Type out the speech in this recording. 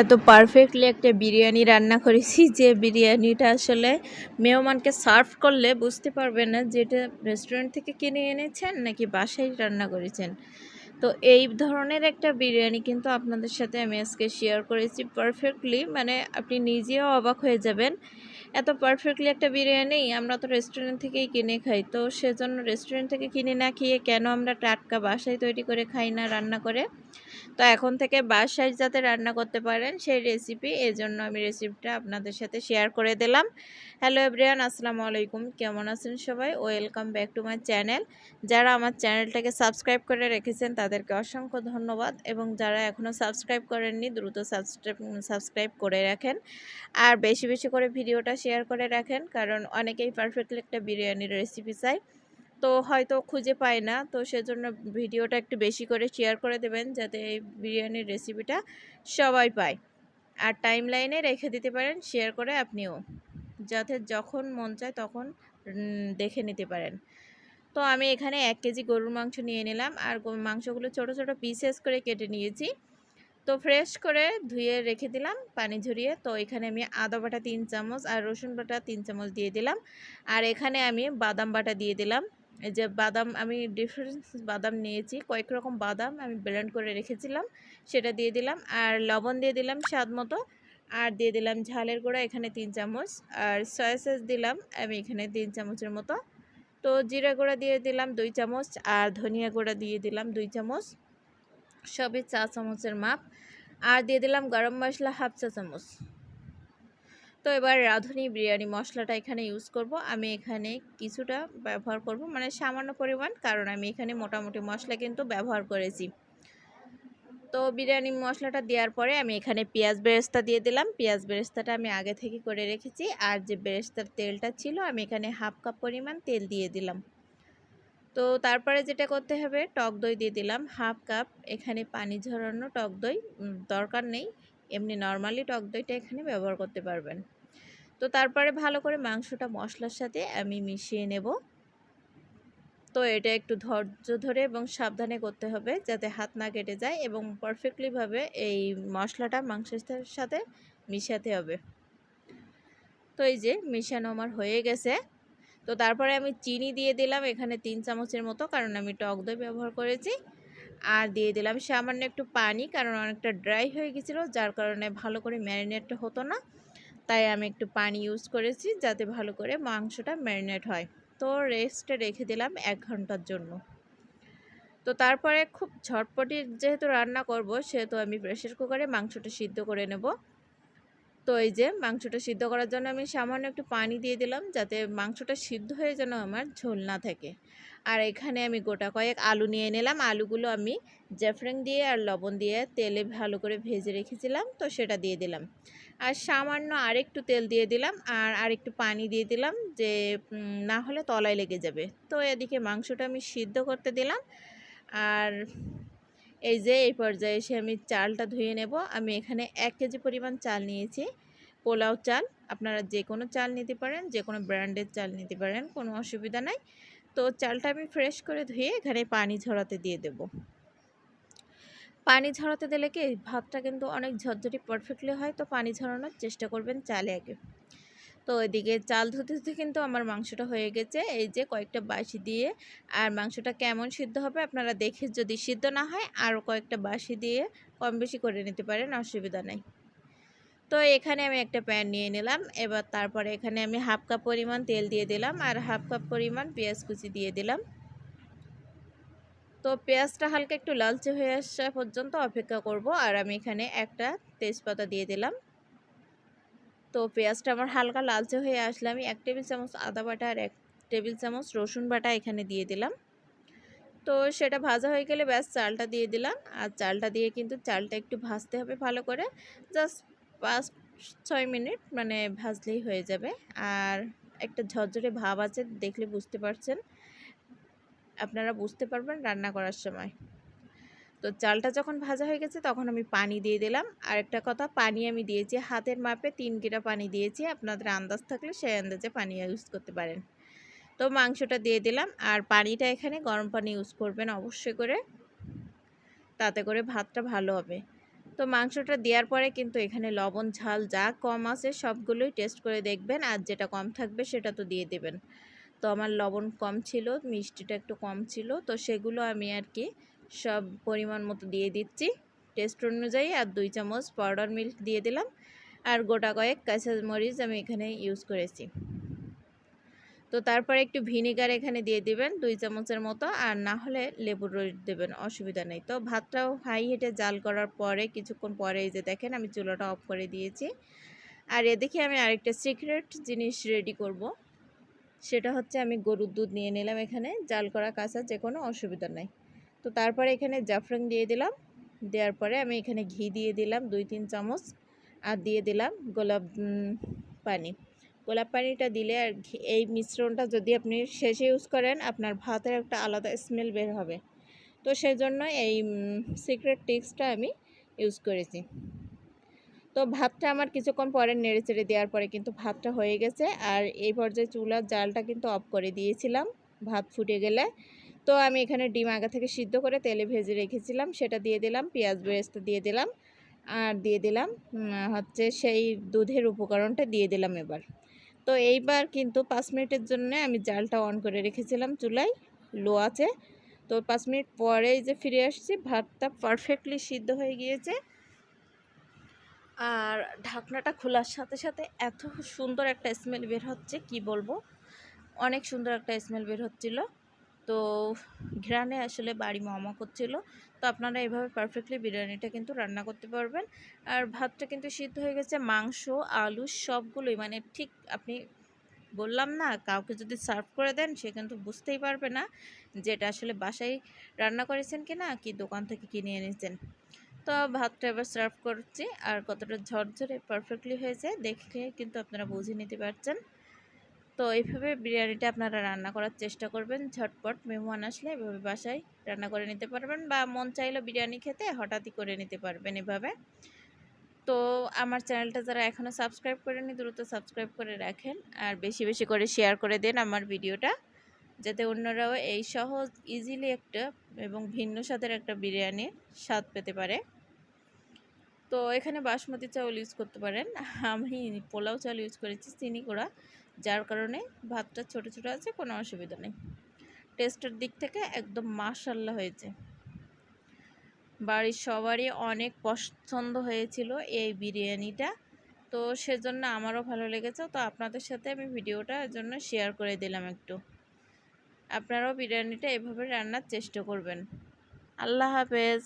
এত পারফেক্টলি একটা বিরিয়ানি রান্না করেছি, যে বিরিয়ানিটা আসলে মেহমানকে সার্ভ করলে বুঝতে পারবে না যে এটা রেস্টুরেন্ট থেকে কিনে এনেছেন নাকি বাসায় রান্না করেছেন। তো এই ধরনের একটা বিরিয়ানি কিন্তু আপনাদের সাথে আমি আজকে শেয়ার করেছি পারফেক্টলি মানে আপনি নিজেও অবাক হয়ে যাবেন। এত পারফেক্টলি একটা বিরিয়ানি আমরা তো রেস্টুরেন্ট থেকেই কিনে খাই, তো সেজন্য রেস্টুরেন্ট থেকে কিনে না খেয়ে কেন আমরা টাটকা বাসায় তৈরি করে খাই না, রান্না করে? তো এখন থেকে বাসায় যাতে রান্না করতে পারেন সেই রেসিপি এই জন্য আমি রেসিপিটা আপনাদের সাথে শেয়ার করে দিলাম। হ্যালো এভরিয়ান আসসালামু আলাইকুম। কেমন আছেন সবাই? Welcome back to my channel যারা আমার চ্যানেলটাকে সাবস্ক্রাইব করে রেখেছেন, তাদেরকে অসংখ্য ধন্যবাদ। এবং যারা এখনও সাবস্ক্রাইব করেননি, দ্রুত সাবস্ক্রাইব সাবস্ক্রাইব করে রাখেন। আর বেশি বেশি করে ভিডিওটা শেয়ার করে রাখেন, কারণ অনেকেই পারফেক্টলি একটা বিরিয়ানির রেসিপি চাই তো হয়তো খুঁজে পায় না। তো সেজন্য ভিডিওটা একটু বেশি করে শেয়ার করে দেবেন যাতে এই বিরিয়ানির রেসিপিটা সবাই পায়। আর টাইম লাইনে রেখে দিতে পারেন শেয়ার করে আপনিও। যাতে যখন মন চায় তখন দেখে নিতে পারেন। তো আমি এখানে এক কেজি গরুর মাংস নিয়ে নিলাম। আর মাংসগুলো ছোট ছোট পিসেস করে কেটে নিয়েছি। তো ফ্রেশ করে ধুয়ে রেখে দিলাম, পানি ঝরিয়ে। তো এখানে আমি আদা বাটা তিন চামচ আর রসুন বাটা তিন চামচ দিয়ে দিলাম। আর এখানে আমি বাদাম বাটা দিয়ে দিলাম। এই যে বাদাম, আমি ডিফারেন্স বাদাম নিয়েছি। কয়েক রকম বাদাম আমি ব্লেন্ড করে রেখেছিলাম, সেটা দিয়ে দিলাম। আর লবণ দিয়ে দিলাম স্বাদ মতো। আর দিয়ে দিলাম ঝালের গুঁড়া, এখানে তিন চামচ। আর সয়া সস দিলাম, আমি এখানে তিন চামচের মতো। তো জিরা গুঁড়া দিয়ে দিলাম দুই চামচ, আর ধনিয়া গুঁড়া দিয়ে দিলাম দুই চামচ। সবই চা চামচের মাপ। আর দিয়ে দিলাম গরম মশলা হাফ চা চামচ। তো এবার রাঁধুনি বিরিয়ানি মশলাটা এখানে ইউজ করব। আমি এখানে কিছুটা ব্যবহার করব মানে সামান্য পরিমাণ, কারণ আমি এখানে মোটামুটি মশলা কিন্তু ব্যবহার করেছি। তো বিরিয়ানি মশলাটা দেওয়ার পরে আমি এখানে পেঁয়াজ বেরেস্তা দিয়ে দিলাম। পেঁয়াজ বেরেস্তাটা আমি আগে থেকে করে রেখেছি, আর যে বেরেস্তার তেলটা ছিল, আমি এখানে হাফ কাপ পরিমাণ তেল দিয়ে দিলাম। তো তারপরে যেটা করতে হবে, টক দই দিয়ে দিলাম, হাফ কাপ এখানে পানি ঝরানো টক দই দরকার নেই, এমনি নর্মালি টক দইটা এখানে ব্যবহার করতে পারবেন। তো তারপরে ভালো করে মাংসটা মশলার সাথে আমি মিশিয়ে নেব। তো এটা একটু ধৈর্য ধরে এবং সাবধানে করতে হবে যাতে হাত না কেটে যায় এবং পারফেক্টলিভাবে এই মশলাটা মাংসের সাথে মিশাতে হবে। তো এই যে মিশানো আমার হয়ে গেছে। তো তারপরে আমি চিনি দিয়ে দিলাম এখানে তিন চামচের মতো কারণ আমি টক দই ব্যবহার করেছি। আর দিয়ে দিলাম সামান্য একটু পানি কারণ অনেকটা ড্রাই হয়ে গেছিল যার কারণে ভালো করে ম্যারিনেটটা হতো না। তাই আমি একটু পানি ইউজ করেছি যাতে ভালো করে মাংসটা ম্যারিনেট হয়। তো রেস্টে রেখে দিলাম এক ঘণ্টার জন্য। তো তারপরে খুব ঝটপটি যেহেতু রান্না করব, সেহেতু আমি প্রেশার কুকারে মাংসটা সিদ্ধ করে নেব। তো এই যে মাংসটা সিদ্ধ করার জন্য আমি সামান্য একটু পানি দিয়ে দিলাম যাতে মাংসটা সিদ্ধ হয়ে যেন আমার ঝোল না থাকে। আর এখানে আমি গোটা কয়েক আলু নিয়ে নিলাম। আলুগুলো আমি জ্যাফরেং দিয়ে আর লবণ দিয়ে তেলে ভালো করে ভেজে রেখেছিলাম, তো সেটা দিয়ে দিলাম। আর সামান্য আরেকটু তেল দিয়ে দিলাম আর আরেকটু পানি দিয়ে দিলাম যে না হলে তলায় লেগে যাবে। তো এদিকে মাংসটা আমি সিদ্ধ করতে দিলাম। আর এই যে, এই পর্যায়ে এসে আমি চালটা ধুয়ে নেব। আমি এখানে এক কেজি পরিমাণ চাল নিয়েছি। পোলাও চাল, আপনারা যে কোনো চাল নিতে পারেন যে কোনো ব্র্যান্ডের চাল নিতে পারেন, কোনো অসুবিধা নাই। তো চালটা আমি ফ্রেশ করে ধুয়ে এখানে পানি ঝরাতে দিয়ে দেব। পানি ঝরাতে দিলে কি, ভাতটা কিন্তু অনেক ঝরঝরি পারফেক্টলি হয়। তো পানি ঝরানোর চেষ্টা করবেন চালে আগে। তো এদিকে চাল ধুতে ধুতে কিন্তু আমার মাংসটা হয়ে গেছে। এই যে কয়েকটা বাসি দিয়ে। আর মাংসটা কেমন সিদ্ধ হবে আপনারা দেখে যদি সিদ্ধ না হয় আরও কয়েকটা বাসি দিয়ে কম বেশি করে নিতে পারেন, অসুবিধা নেই। তো এখানে আমি একটা প্যান নিয়ে নিলাম। এবার তারপরে এখানে আমি হাফ কাপ পরিমাণ তেল দিয়ে দিলাম আর হাফ কাপ পরিমাণ পেঁয়াজ কুচি দিয়ে দিলাম। তো পেঁয়াজটা হালকা একটু লালচে হয়ে আসা পর্যন্ত অপেক্ষা করব। আর আমি এখানে একটা তেজপাতা দিয়ে দিলাম। তো পেঁয়াজটা আমার হালকা লালচে হয়ে আসলে আমি এক টেবিল চামচ আদা বাটা আর এক টেবিল চামচ রসুন বাটা এখানে দিয়ে দিলাম। তো সেটা ভাজা হয়ে গেলে ব্যাস চালটা দিয়ে দিলাম। আর চালটা দিয়ে কিন্তু চালটা একটু ভাজতে হবে ভালো করে। জাস্ট পাঁচ, ছয় মিনিট মানে ভাজলেই হয়ে যাবে। আর একটা ঝরঝরে ভাব আছে দেখলে বুঝতে পারছেন। আপনারা বুঝতে পারবেন রান্না করার সময়। তো চালটা যখন ভাজা হয়ে গেছে তখন আমি পানি দিয়ে দিলাম। আর একটা কথা, পানি আমি দিয়েছি। হাতের মাপে তিন গিরা পানি দিয়েছি। আপনাদের আন্দাজ থাকলে সেই আন্দাজে পানি ইউজ করতে পারেন। তো মাংসটা দিয়ে দিলাম। আর পানিটা এখানে গরম পানি ইউজ করবেন অবশ্যই করে। তাতে করে ভাতটা ভালো হবে। তো মাংসটা দেওয়ার পরে কিন্তু এখানে লবণ, ঝাল যা কম আছে সবগুলোই টেস্ট করে দেখবেন। আর যেটা কম থাকবে সেটা তো দিয়ে দেবেন। তো আমার লবণ কম ছিল, মিষ্টিটা একটু কম ছিল। তো সেগুলো আমি আর কি সব পরিমাণ মতো দিয়ে দিচ্ছি। টেস্ট অনুযায়ী আর দুই চামচ পাউডার মিল্ক দিয়ে দিলাম। আর গোটা কয়েক কাঁচা মরিচ আমি এখানে ইউজ করেছি। তো তারপরে একটু ভিনিগার এখানে দিয়ে দিবেন দুই চামচের মতো। আর না হলে লেবুর রস দেবেন, অসুবিধা নেই। তো ভাতটাও হাই হিটে জাল করার পরে কিছুক্ষণ পরে এই যে দেখেন আমি চুলাটা অফ করে দিয়েছি। আর এদিকে আমি আরেকটা সিক্রেট জিনিস রেডি করব। সেটা হচ্ছে আমি গরুর দুধ নিয়ে নিলাম এখানে। জাল করা কাঁচা যে কোনো অসুবিধা নাই। তো তারপরে এখানে জাফরান দিয়ে দিলাম। দেওয়ার পরে আমি এখানে ঘি দিয়ে দিলাম দুই, তিন চামচ আর দিয়ে দিলাম গোলাপ পানি। গোলাপ পানিটা দিলে আর এই মিশ্রণটা যদি আপনি শেষে ইউজ করেন, আপনার ভাতের একটা আলাদা স্মেল বের হবে। তো সেই জন্য এই সিক্রেট টিক্সটা আমি ইউজ করেছি। তো ভাতটা আমার কিছুক্ষণ পরে নেড়ে চেড়ে দেওয়ার পরে কিন্তু ভাতটা হয়ে গেছে। আর এই পর্যায়ে চুলার জালটা কিন্তু অফ করে দিয়েছিলাম। ভাত ফুটে গেলে তো আমি এখানে ডিম আগে থেকে সিদ্ধ করে তেলে ভেজে রেখেছিলাম। সেটা দিয়ে দিলাম, পেঁয়াজ বেরেস্তা দিয়ে দিলাম আর দিয়ে দিলাম হচ্ছে সেই দুধের উপকরণটা দিয়ে দিলাম এবার। তো এইবার কিন্তু পাঁচ মিনিটের জন্য আমি জালটা অন করে রেখেছিলাম চুলায়, লো আছে তো পাঁচ মিনিট পরেই যে ফিরে আসছি, ভাতটা পারফেক্টলি সিদ্ধ হয়ে গিয়েছে। আর ঢাকনাটা খোলার সাথে সাথে এত সুন্দর একটা স্মেল বের হচ্ছে, কি বলব? অনেক সুন্দর একটা স্মেল বের হচ্ছিল। তো ঘ্রাণে আসলে বাড়ি মমা করছিল। তো আপনারা এভাবে পারফেক্টলি বিরিয়ানিটা কিন্তু রান্না করতে পারবেন। আর ভাতটা কিন্তু সিদ্ধ হয়ে গেছে, মাংস, আলু সবগুলোই মানে ঠিক আপনি বললাম না, কাউকে যদি সার্ভ করে দেন সে কিন্তু বুঝতেই পারবে না যে এটা আসলে বাসায় রান্না করেছেন কি না কি দোকান থেকে কিনে এনেছেন। তো ভাতটা এবার সার্ভ করছি, আর কতটা ঝরঝরে পারফেক্টলি হয়েছে, দেখে কিন্তু আপনারা বুঝে নিতে পারছেন। তো এইভাবে বিরিয়ানিটা আপনারা রান্না করার চেষ্টা করবেন। ঝটপট মেহমান আসলে এভাবে বাসায় রান্না করে নিতে পারবেন বা মন চাইলে বিরিয়ানি খেতে হঠাৎই করে নিতে পারবেন এভাবে। তো আমার চ্যানেলটা যারা এখনও সাবস্ক্রাইব করেনি দ্রুত সাবস্ক্রাইব করে রাখেন আর বেশি বেশি করে শেয়ার করে দেন আমার ভিডিওটা যাতে অন্যরাও এই সহজ ইজিলি একটা এবং ভিন্ন স্বাদের একটা বিরিয়ানির স্বাদ পেতে পারে। তো এখানে বাসমতি চাউল ইউজ করতে পারেন। আমি পোলাও চাউল ইউজ করেছি, চিনি করা যার কারণে ভাতটা ছোট ছোট আছে, কোনো অসুবিধা নেই। টেস্টের দিক থেকে একদম মাশাল্লাহ হয়েছে। বাড়ির সবারই অনেক পছন্দ হয়েছিল এই বিরিয়ানিটা। তো সেজন্য আমারও ভালো লেগেছে। তো আপনাদের সাথে আমি ভিডিওটা জন্য শেয়ার করে দিলাম একটু। আপনারাও বিরিয়ানিটা এভাবে রান্নার চেষ্টা করবেন। আল্লাহ হাফেজ।